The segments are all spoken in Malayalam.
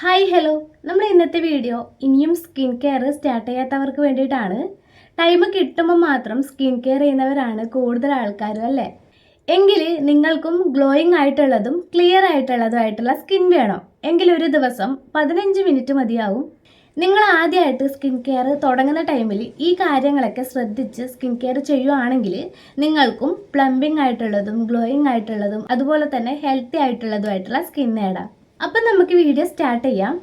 Hi hello. നമ്മുടെ ഇന്നത്തെ വീഡിയോ ഇനിയും സ്കിൻ കെയർ സ്റ്റാർട്ട് ചെയ്യാത്തവർക്ക് വേണ്ടിയിട്ടാണ്. ടൈം കിട്ടുമ്പോൾ മാത്രം സ്കിൻ കെയർ ചെയ്യുന്നവരാണ് കൂടുതൽ ആൾക്കാരും അല്ലേ? എങ്കിൽ നിങ്ങൾക്കും ഗ്ലോയിങ് ആയിട്ടുള്ളതും ക്ലിയർ ആയിട്ടുള്ളതുമായിട്ടുള്ള സ്കിൻ വേണം. എങ്കിൽ ഒരു ദിവസം പതിനഞ്ച് മിനിറ്റ് മതിയാവും. നിങ്ങൾ ആദ്യമായിട്ട് സ്കിൻ കെയർ തുടങ്ങുന്ന ടൈമിൽ ഈ കാര്യങ്ങളൊക്കെ ശ്രദ്ധിച്ച് സ്കിൻ കെയർ ചെയ്യുവാണെങ്കിൽ നിങ്ങൾക്കും പ്ലംബിംഗ് ആയിട്ടുള്ളതും ഗ്ലോയിങ് ആയിട്ടുള്ളതും അതുപോലെ തന്നെ ഹെൽത്തി ആയിട്ടുള്ളതുമായിട്ടുള്ള സ്കിൻ നേടാം. അപ്പം നമുക്ക് വീഡിയോ സ്റ്റാർട്ട് ചെയ്യാം.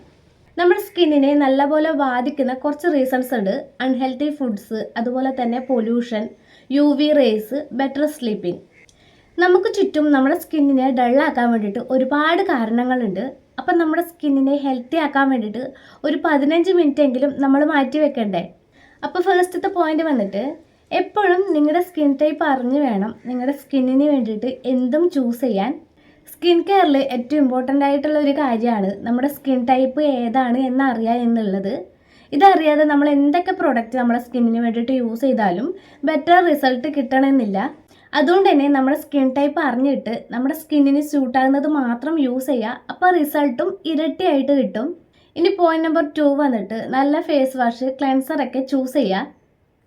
നമ്മുടെ സ്കിന്നിനെ നല്ലപോലെ ബാധിക്കുന്ന കുറച്ച് റീസൺസ് ഉണ്ട്. അൺഹെൽത്തി ഫുഡ്സ് അതുപോലെ തന്നെ pollution U V rays better sleeping നമുക്ക് ചുറ്റും നമ്മുടെ സ്കിന്നിനെ ഡള്ളാക്കാൻ വേണ്ടിയിട്ട് ഒരുപാട് കാരണങ്ങളുണ്ട്. അപ്പം നമ്മുടെ സ്കിന്നിനെ ഹെൽത്തി ആക്കാൻ വേണ്ടിയിട്ട് ഒരു പതിനഞ്ച് മിനിറ്റ് എങ്കിലും നമ്മൾ മാറ്റി വെക്കണ്ടേ? അപ്പോൾ ഫസ്റ്റത്തെ പോയിന്റ് വന്നിട്ട് എപ്പോഴും നിങ്ങളുടെ സ്കിൻ ടൈപ്പ് അറിഞ്ഞു വേണം നിങ്ങളുടെ സ്കിന്നിന് വേണ്ടിയിട്ട് എന്തും ചൂസ് ചെയ്യാൻ. സ്കിൻ കെയറിൽ ഏറ്റവും ഇമ്പോർട്ടന്റ് ആയിട്ടുള്ള ഒരു കാര്യമാണ് നമ്മുടെ സ്കിൻ ടൈപ്പ് ഏതാണ് എന്നറിയുക എന്നുള്ളത്. ഇതറിയാതെ നമ്മൾ എന്തൊക്കെ പ്രോഡക്റ്റ് നമ്മുടെ സ്കിന്നിന് വേണ്ടിയിട്ട് യൂസ് ചെയ്താലും ബെറ്റർ റിസൾട്ട് കിട്ടണമെന്നില്ല. അതുകൊണ്ട് തന്നെ നമ്മുടെ സ്കിൻ ടൈപ്പ് അറിഞ്ഞിട്ട് നമ്മുടെ സ്കിന്നിന് സ്യൂട്ടാകുന്നത് മാത്രം യൂസ് ചെയ്യുക. അപ്പോൾ റിസൾട്ടും ഇരട്ടിയായിട്ട് കിട്ടും. ഇനി പോയിന്റ് നമ്പർ ടു വന്നിട്ട് നല്ല ഫേസ് വാഷ് ക്ലെൻസറൊക്കെ ചൂസ് ചെയ്യുക.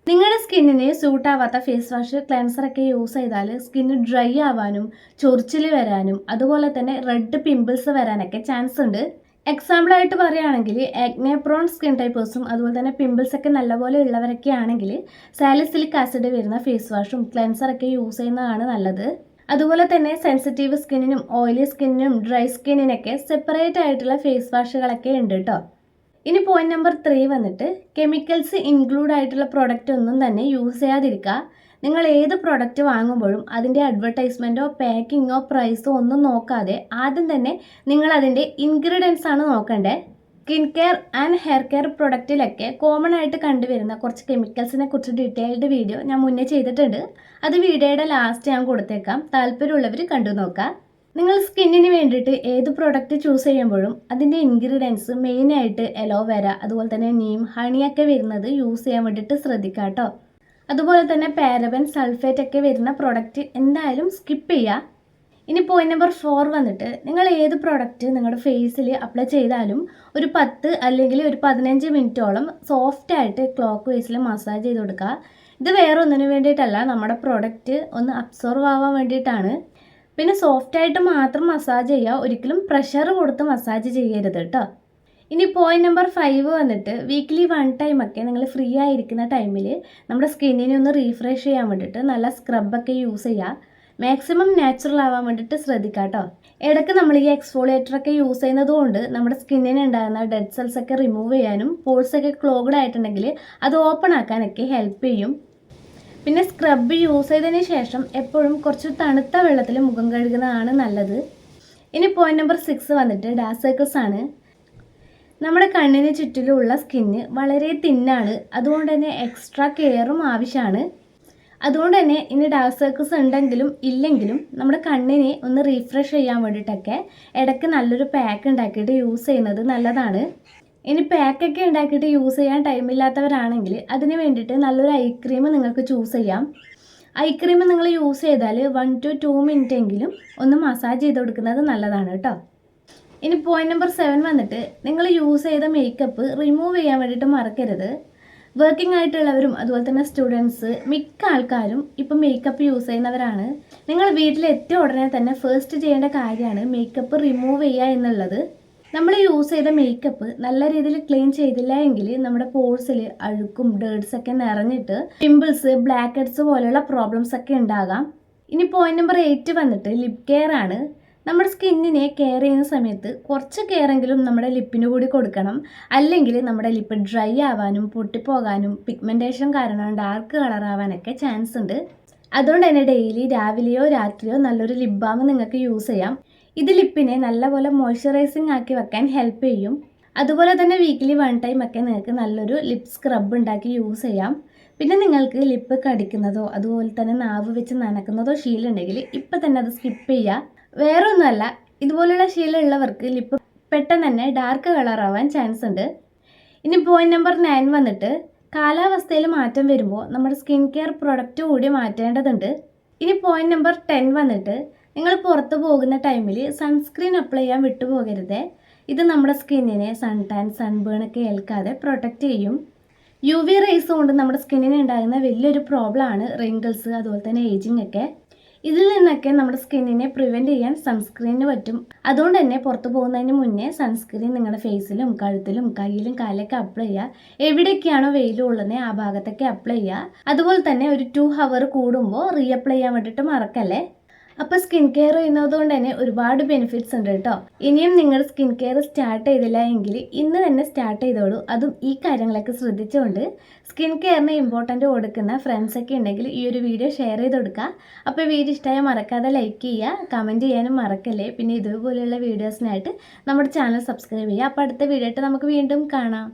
നിങ്ങളുടെ സ്കിന്നിന് സൂട്ടാവാത്ത ഫേസ് വാഷ് ക്ലെൻസറൊക്കെ യൂസ് ചെയ്താൽ സ്കിന്ന് ഡ്രൈ ആവാനും ചൊറിച്ചിൽ വരാനും അതുപോലെ തന്നെ റെഡ് പിമ്പിൾസ് വരാനൊക്കെ ചാൻസ് ഉണ്ട്. എക്സാമ്പിൾ ആയിട്ട് പറയുകയാണെങ്കിൽ ആക്നെ പ്രോൺ സ്കിൻ ടൈപ്പേഴ്സും അതുപോലെ തന്നെ പിമ്പിൾസ് ഒക്കെ നല്ലപോലെ ഉള്ളവരൊക്കെ ആണെങ്കിൽ സാലിസിലിക് ആസിഡ് വരുന്ന ഫേസ് വാഷും ക്ലെൻസറൊക്കെ യൂസ് ചെയ്യുന്നതാണ് നല്ലത്. അതുപോലെ തന്നെ സെൻസിറ്റീവ് സ്കിന്നിനും ഓയിലി സ്കിന്നിനും ഡ്രൈ സ്കിന്നിനൊക്കെ സെപ്പറേറ്റ് ആയിട്ടുള്ള ഫേസ് വാഷുകളൊക്കെ ഉണ്ട് കേട്ടോ ഇനി പോയിന്റ് നമ്പർ ത്രീ വന്നിട്ട് കെമിക്കൽസ് ഇൻക്ലൂഡ് ആയിട്ടുള്ള പ്രോഡക്റ്റ് ഒന്നും തന്നെ യൂസ് ചെയ്യാതിരിക്കുക. നിങ്ങൾ ഏത് പ്രോഡക്റ്റ് വാങ്ങുമ്പോഴും അതിന്റെ അഡ്വർടൈസ്മെന്റോ പാക്കിങ്ങോ പ്രൈസോ ഒന്നും നോക്കാതെ ആദ്യം തന്നെ നിങ്ങൾ അതിന്റെ ഇൻഗ്രീഡിയൻസ് ആണ് നോക്കേണ്ടത് skin care and hair care പ്രൊഡക്റ്റിലൊക്കെ common ആയിട്ട് കണ്ടുവരുന്ന കുറച്ച് കെമിക്കൽസിനെ കുറിച്ച് ഡീറ്റെയിൽഡ് വീഡിയോ ഞാൻ മുന്നേ ചെയ്തിട്ടുണ്ട്. അത് വീഡിയോയുടെ ലാസ്റ്റ് ഞാൻ കൊടുത്തേക്കാം. താല്പര്യമുള്ളവർ കണ്ടു നോക്കാം നിങ്ങൾ സ്കിന്നിന് വേണ്ടിയിട്ട് ഏത് പ്രോഡക്റ്റ് ചൂസ് ചെയ്യുമ്പോഴും അതിന്റെ ഇൻഗ്രീഡിയൻസ് മെയിനായിട്ട് എലോവേര അതുപോലെ തന്നെ നീം ഹണിയൊക്കെ വരുന്നത് യൂസ് ചെയ്യാൻ വേണ്ടിയിട്ട് ശ്രദ്ധിക്കുക കേട്ടോ അതുപോലെ തന്നെ പാരബൻ സൾഫേറ്റ് ഒക്കെ വരുന്ന പ്രോഡക്റ്റ് എന്തായാലും സ്കിപ്പ് ചെയ്യുക ഇനി പോയിന്റ് നമ്പർ ഫോർ വന്നിട്ട് നിങ്ങൾ ഏത് പ്രോഡക്റ്റ് നിങ്ങളുടെ ഫേസിൽ അപ്ലൈ ചെയ്താലും ഒരു പത്ത് അല്ലെങ്കിൽ ഒരു പതിനഞ്ച് മിനിറ്റോളം സോഫ്റ്റ് ആയിട്ട് ക്ലോക്ക് വൈസിൽ മസാജ് ചെയ്ത് കൊടുക്കുക ഇത് വേറെ ഒന്നിനു വേണ്ടിയിട്ടല്ല നമ്മുടെ പ്രോഡക്റ്റ് ഒന്ന് അബ്സോർവ് ആവാൻ വേണ്ടിയിട്ടാണ്. പിന്നെ സോഫ്റ്റ് ആയിട്ട് മാത്രം മസാജ് ചെയ്യുക ഒരിക്കലും പ്രഷർ കൊടുത്ത് മസാജ് ചെയ്യരുത് കേട്ടോ ഇനി പോയിന്റ് നമ്പർ ഫൈവ് വന്നിട്ട് വീക്ക്ലി വൺ ടൈം ഒക്കെ നിങ്ങൾ ഫ്രീ ആയിരിക്കുന്ന ടൈമിൽ നമ്മുടെ സ്കിന്നിനെ ഒന്ന് റീഫ്രഷ് ചെയ്യാൻ വേണ്ടിയിട്ട് നല്ല സ്ക്രബൊക്കെ യൂസ് ചെയ്യുക മാക്സിമം നാച്ചുറൽ ആവാൻ വേണ്ടിയിട്ട് ശ്രദ്ധിക്കുക കേട്ടോ ഇടയ്ക്ക് നമ്മൾ ഈ എക്സ്ഫോളിയേറ്റർ ഒക്കെ യൂസ് ചെയ്യുന്നത് കൊണ്ട് നമ്മുടെ സ്കിന്നിന് ഉണ്ടാകുന്ന ഡെഡ് സെൽസ് ഒക്കെ റിമൂവ് ചെയ്യാനും പോൾസ് ഒക്കെ ക്ലോഗ്ഡ് ആയിട്ടുണ്ടെങ്കിൽ അത് ഓപ്പൺ ആക്കാനൊക്കെ ഹെൽപ്പ് ചെയ്യും. പിന്നെ സ്ക്രബ് യൂസ് ചെയ്തതിന് ശേഷം എപ്പോഴും കുറച്ച് തണുത്ത വെള്ളത്തിൽ മുഖം കഴുകുന്നതാണ് നല്ലത്. ഇനി പോയിന്റ് നമ്പർ സിക്സ് വന്നിട്ട് ഡാർക്ക് സർക്കിൾസ് ആണ്. നമ്മുടെ കണ്ണിന് ചുറ്റിലുമുള്ള സ്കിന്ന് വളരെ തിന്നാണ് അതുകൊണ്ട് തന്നെ എക്സ്ട്രാ കെയറും ആവശ്യമാണ്. അതുകൊണ്ട് തന്നെ ഇനി ഡാർക്ക് സർക്കിൾസ് ഉണ്ടെങ്കിലും ഇല്ലെങ്കിലും നമ്മുടെ കണ്ണിനെ ഒന്ന് റീഫ്രഷ് ചെയ്യാൻ വേണ്ടിയിട്ടൊക്കെ ഇടയ്ക്ക് നല്ലൊരു പാക്ക് ഉണ്ടാക്കിയിട്ട് യൂസ് ചെയ്യുന്നത് നല്ലതാണ്. ഇനി പാക്കൊക്കെ ഉണ്ടാക്കിയിട്ട് യൂസ് ചെയ്യാൻ ടൈമില്ലാത്തവരാണെങ്കിൽ അതിന് വേണ്ടിയിട്ട് നല്ലൊരു ഐ ക്രീം നിങ്ങൾക്ക് ചൂസ് ചെയ്യാം. ഐ ക്രീം നിങ്ങൾ യൂസ് ചെയ്താൽ വൺ ടു ടു മിനിറ്റ് എങ്കിലും ഒന്ന് മസാജ് ചെയ്ത് കൊടുക്കുന്നത് നല്ലതാണ് കേട്ടോ. ഇനി പോയിന്റ് നമ്പർ സെവൻ വന്നിട്ട് നിങ്ങൾ യൂസ് ചെയ്ത മേക്കപ്പ് റിമൂവ് ചെയ്യാൻ വേണ്ടിയിട്ട് മറക്കരുത്. വർക്കിംഗ് ആയിട്ടുള്ളവരും അതുപോലെ തന്നെ സ്റ്റുഡൻസ് മിക്ക ആൾക്കാരും ഇപ്പം മേക്കപ്പ് യൂസ് ചെയ്യുന്നവരാണ്. നിങ്ങൾ വീട്ടിലെത്തിയ ഉടനെ തന്നെ ഫസ്റ്റ് ചെയ്യേണ്ട കാര്യമാണ് മേക്കപ്പ് റിമൂവ് ചെയ്യുക എന്നുള്ളത്. നമ്മൾ യൂസ് ചെയ്ത മേക്കപ്പ് നല്ല രീതിയിൽ ക്ലീൻ ചെയ്തില്ല എങ്കിൽ നമ്മുടെ പോഴ്സിൽ അഴുക്കും ഡേർട്സ് ഒക്കെ നിറഞ്ഞിട്ട് പിമ്പിൾസ് ബ്ലാക്ക് ഹെഡ്സ് പോലെയുള്ള പ്രോബ്ലംസ് ഒക്കെ ഉണ്ടാകാം. ഇനി പോയിന്റ് നമ്പർ എയ്റ്റ് വന്നിട്ട് ലിപ് കെയർ ആണ്. നമ്മുടെ സ്കിന്നിനെ കെയർ ചെയ്യുന്ന സമയത്ത് കുറച്ച് കെയറെങ്കിലും നമ്മുടെ ലിപ്പിന് കൂടി കൊടുക്കണം. അല്ലെങ്കിൽ നമ്മുടെ ലിപ്പ് ഡ്രൈ ആവാനും പൊട്ടിപ്പോകാനും പിഗ്മെന്റേഷൻ കാരണം ഡാർക്ക് കളർ ആവാനൊക്കെ ചാൻസ് ഉണ്ട്. അതുകൊണ്ട് തന്നെ ഡെയിലി രാവിലെയോ രാത്രിയോ നല്ലൊരു ലിപ് ബാം നിങ്ങൾക്ക് യൂസ് ചെയ്യാം. ഇത് ലിപ്പിനെ നല്ലപോലെ മോയ്സ്ചറൈസിങ് ആക്കി വെക്കാൻ ഹെൽപ്പ് ചെയ്യും. അതുപോലെ തന്നെ വീക്കിലി വൺ ടൈം ഒക്കെ നിങ്ങൾക്ക് നല്ലൊരു ലിപ് സ്ക്രബ് ഉണ്ടാക്കി യൂസ് ചെയ്യാം. പിന്നെ നിങ്ങൾക്ക് ലിപ്പ് കടിക്കുന്നതോ അതുപോലെ തന്നെ നാവ് വെച്ച് നനക്കുന്നതോ ശീലമുണ്ടെങ്കിൽ ഇപ്പം തന്നെ അത് സ്കിപ്പ് ചെയ്യുക വേറൊന്നുമല്ല ഇതുപോലുള്ള ശീലമുള്ളവർക്ക് ലിപ്പ് പെട്ടെന്ന് തന്നെ ഡാർക്ക് കളർ ആവാൻ ചാൻസ് ഉണ്ട്. ഇനി പോയിന്റ് നമ്പർ നയൻ വന്നിട്ട് കാലാവസ്ഥയിൽ മാറ്റം വരുമ്പോൾ നമ്മുടെ സ്കിൻ കെയർ പ്രൊഡക്റ്റ് കൂടി മാറ്റേണ്ടതുണ്ട്. ഇനി പോയിന്റ് നമ്പർ ടെൻ വന്നിട്ട് നിങ്ങൾ പുറത്ത് പോകുന്ന ടൈമിൽ സൺസ്ക്രീൻ അപ്ലൈ ചെയ്യാൻ വിട്ടുപോകരുത്. ഇത് നമ്മുടെ സ്കിന്നിനെ സൺ ടാൻ സൺബേൺ ഒക്കെ ഏൽക്കാതെ പ്രൊട്ടക്റ്റ് ചെയ്യും. യു വി റേസ് കൊണ്ട് നമ്മുടെ സ്കിന്നിന് ഉണ്ടാകുന്ന വലിയൊരു പ്രോബ്ലം ആണ് റിങ്കിൾസ് അതുപോലെ തന്നെ ഏജിങ് ഒക്കെ. ഇതിൽ നിന്നൊക്കെ നമ്മുടെ സ്കിന്നിനെ പ്രിവെന്റ് ചെയ്യാൻ സൺസ്ക്രീനിന് പറ്റും. അതുകൊണ്ട് തന്നെ പുറത്ത് പോകുന്നതിന് മുന്നേ സൺസ്ക്രീൻ നിങ്ങളുടെ ഫേസിലും കഴുത്തിലും കയ്യിലും കാലിലൊക്കെ അപ്ലൈ ചെയ്യുക. എവിടെയൊക്കെയാണോ ഉള്ളത് ആ ഭാഗത്തൊക്കെ അപ്ലൈ ചെയ്യുക. അതുപോലെ തന്നെ ഒരു ടു ഹവർ കൂടുമ്പോൾ റീഅപ്ലൈ ചെയ്യാൻ വേണ്ടിയിട്ട് മറക്കല്ലേ? അപ്പോൾ സ്കിൻ കെയർ ചെയ്യുന്നതുകൊണ്ട് തന്നെ ഒരുപാട് ബെനിഫിറ്റ്സ് ഉണ്ട് കേട്ടോ. ഇനിയും നിങ്ങൾ സ്കിൻ കെയർ സ്റ്റാർട്ട് ചെയ്തില്ല എങ്കിൽ ഇന്ന് തന്നെ സ്റ്റാർട്ട് ചെയ്തോളൂ. അതും ഈ കാര്യങ്ങളൊക്കെ ശ്രദ്ധിച്ചുകൊണ്ട് സ്കിൻ കെയറിന് ഇമ്പോർട്ടന്റ് കൊടുക്കുന്ന ഫ്രണ്ട്സ് ഒക്കെ ഉണ്ടെങ്കിൽ ഈ ഒരു വീഡിയോ ഷെയർ ചെയ്ത് കൊടുക്കുക അപ്പോൾ വീഡിയോ ഇഷ്ടമായ മറക്കാതെ ലൈക്ക് ചെയ്യുക കമന്റ് ചെയ്യാനും മറക്കല്ലേ. പിന്നെ ഇതുപോലെയുള്ള വീഡിയോസിനായിട്ട് നമ്മുടെ ചാനൽ സബ്സ്ക്രൈബ് ചെയ്യുക. അപ്പോൾ അടുത്ത വീഡിയോ ആയിട്ട് നമുക്ക് വീണ്ടും കാണാം.